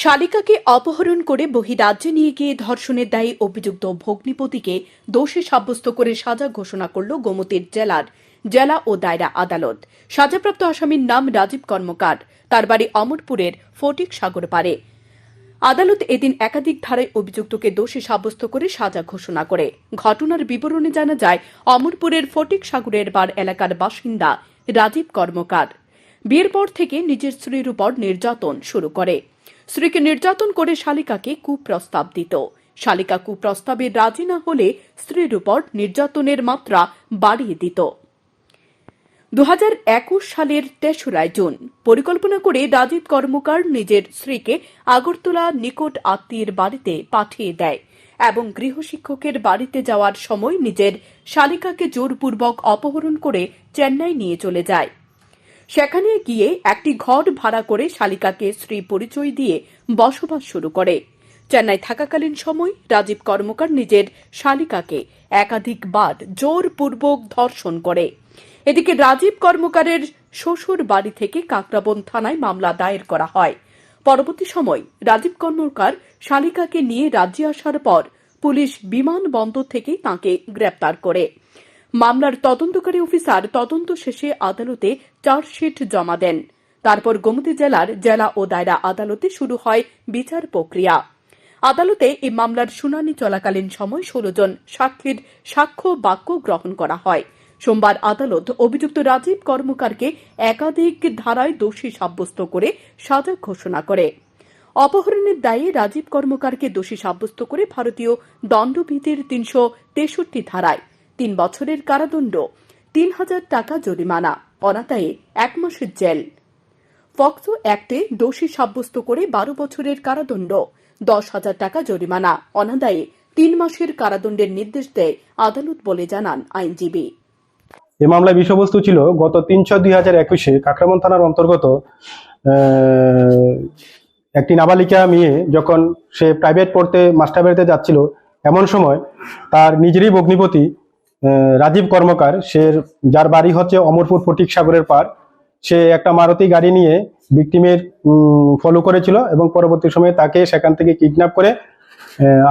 শালিকাকে অপহরণ করে বহিরাজ্যে নিয়ে গিয়ে ধর্ষণের দায়ে অভিযুক্ত ভগ্নিপতিকে দোষী সাব্যস্ত করে সাজা ঘোষণা করল গোমতীর জেলার জেলা ও দায়রা আদালত। সাজাপ্রাপ্ত আসামির নাম রাজীব কর্মকার। তার বাড়ি অমরপুরের ফটিক সাগর পারে আদালত এদিন একাধিক ধারায় অভিযুক্তকে দোষী সাব্যস্ত করে সাজা ঘোষণা করে। ঘটনার বিবরণে জানা যায়, অমরপুরের ফটিক সাগরের বার এলাকার বাসিন্দা রাজীব কর্মকার। বিয়ের পর থেকে নিজের স্ত্রীর উপর নির্যাতন শুরু করে। স্ত্রীকে নির্যাতন করে শালিকাকে কুপ্রস্তাব দিত। শালিকা কুপ্রস্তাবে রাজি না হলে স্ত্রীর উপর নির্যাতনের মাত্রা বাড়িয়ে দিত। দু হাজার একুশ সালের তেসরাই জুন, পরিকল্পনা করে রাজীব কর্মকার নিজের স্ত্রীকে আগরতলা নিকট আত্মীয়ের বাড়িতে পাঠিয়ে দেয় এবং গৃহশিক্ষকের বাড়িতে যাওয়ার সময় নিজের শালিকাকে জোরপূর্বক অপহরণ করে চেন্নাই নিয়ে চলে যায়। সেখানে গিয়ে একটি ঘর ভাড়া করে শালিকাকে স্ত্রী পরিচয় দিয়ে বসবাস শুরু করে। চেন্নাই থাকাকালীন সময় রাজীব কর্মকার নিজের শালিকাকে একাধিকবার জোরপূর্বক ধর্ষণ করে। এদিকে রাজীব কর্মকারের শ্বশুর বাড়ি থেকে কাকরাবন থানায় মামলা দায়ের করা হয়। পরবর্তী সময় রাজীব কর্মকার শালিকাকে নিয়ে রাজ্যে আসার পর পুলিশ বিমানবন্দর থেকে তাঁকে গ্রেপ্তার করে। মামলার তদন্তকারী অফিসার তদন্ত শেষে আদালতে চার্জশিট জমা দেন। তারপর গোমতী জেলার জেলা ও দায়রা আদালতে শুরু হয় বিচার প্রক্রিয়া। আদালতে এই মামলার শুনানি চলাকালীন সময় ষোলো জন সাক্ষীর সাক্ষ্য বাক্য গ্রহণ করা হয়। সোমবার আদালত অভিযুক্ত রাজীব কর্মকারকে একাধিক ধারায় দোষী সাব্যস্ত করে সাজা ঘোষণা করে। অপহরণের দায়ে রাজীব কর্মকারকে দোষী সাব্যস্ত করে ভারতীয় দণ্ডবিধির তিনশো তেষট্টি ধারায়। তিন বছরের কারাদণ্ড, তিন হাজার টাকা জরিমানা, অনাদায়ে এক মাসের জেল। ফক্সো অ্যাক্টে দোষী সাব্যস্ত করে বারো বছরের কারাদণ্ড, দশ হাজার টাকা জরিমানা, অনাদায়ে তিন মাসের কারাদণ্ডের নির্দেশ দেয় আদালত বলে জানান আইনজীবী। এ মামলায় বিষয়বস্তু ছিল, গত তিন ছয় দুই হাজার একুশে কাকরামন থানার অন্তর্গত একটি নাবালিকা মেয়ে যখন সে প্রাইভেট পড়তে মাস্টার বাড়িতে যাচ্ছিল, এমন সময় তার নিজেরই ভগ্নিপতি রাজীব কর্মকার, সে যার বাড়ি হচ্ছে অমরপুর ফটিক সাগরের পার, সে একটা মারুতি গাড়ি নিয়ে ভিকটিমের ফলো করেছিল এবং পরবর্তী সময়ে তাকে সেখান থেকে কিডন্যাপ করে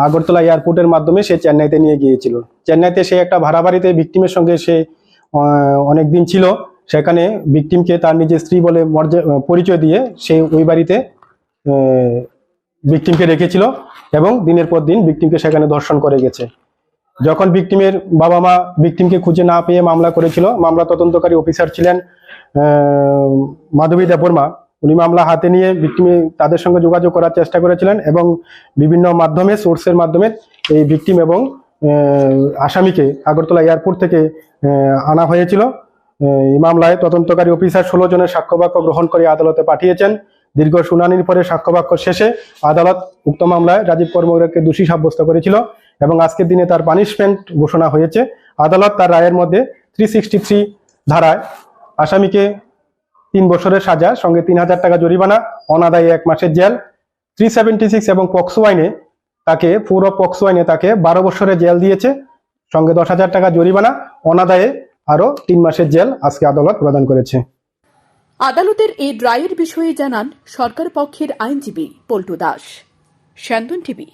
আগরতলা এয়ারপোর্টের মাধ্যমে সে চেন্নাইতে নিয়ে গিয়েছিল। চেন্নাইতে সে একটা ভাড়া বাড়িতে ভিকটিমের সঙ্গে সে অনেক দিন ছিল। সেখানে ভিকটিমকে তার নিজের স্ত্রী বলে পরিচয় দিয়ে সে ওই বাড়িতে ভিকটিমকে রেখেছিল এবং দিনের পর দিন ভিকটিমকে সেখানে ধর্ষণ করে গেছে। যখন ভিকটিমের বাবা মা ভিকটিমকে খুঁজে না পেয়ে মামলা করেছিল, মামলা তদন্তকারী অফিসার ছিলেন মাধবী দেববর্মা। উনি মামলা হাতে নিয়ে ভিকটিমে তাদের সঙ্গে যোগাযোগ করার চেষ্টা করেছিলেন এবং বিভিন্ন মাধ্যমে সোর্সের মাধ্যমে এই ভিকটিম এবং আসামিকে আগরতলা এয়ারপোর্ট থেকে আনা হয়েছিল। এই মামলায় তদন্তকারী অফিসার ষোলো জনের সাক্ষ্যবাক্য গ্রহণ করে আদালতে পাঠিয়েছেন। দীর্ঘ শুনানির পরে সাক্ষ্যবাক্য শেষে আদালত উক্ত মামলায় রাজীব কর্মকারকে দোষী সাব্যস্ত করেছিল। এবং আজকের দিনে তার পানিশমেন্ট ঘোষণা হয়েছে। আদালত তার রায়ের মধ্যে থ্রি সিক্সটি থ্রি ধারায় আসামিকে তিন বছরের সাজা, সঙ্গে তিন হাজার টাকা জরিমানা, অনাদায়ী এক মাসের জেল থ্রি সেভেন্টি সিক্স এবং পক্সো আইনে তাকে ফোর অফ পক্সো আইনে তাকে বারো বছরের জেল দিয়েছে, সঙ্গে দশ হাজার টাকা জরিমানা, অনাদায়ে আরও তিন মাসের জেল আজকে আদালত প্রদান করেছে। আদালতের এই রায়ের বিষয়ে জানান সরকার পক্ষের আইনজীবী পল্টু দাস। স্যান্দন টিভি।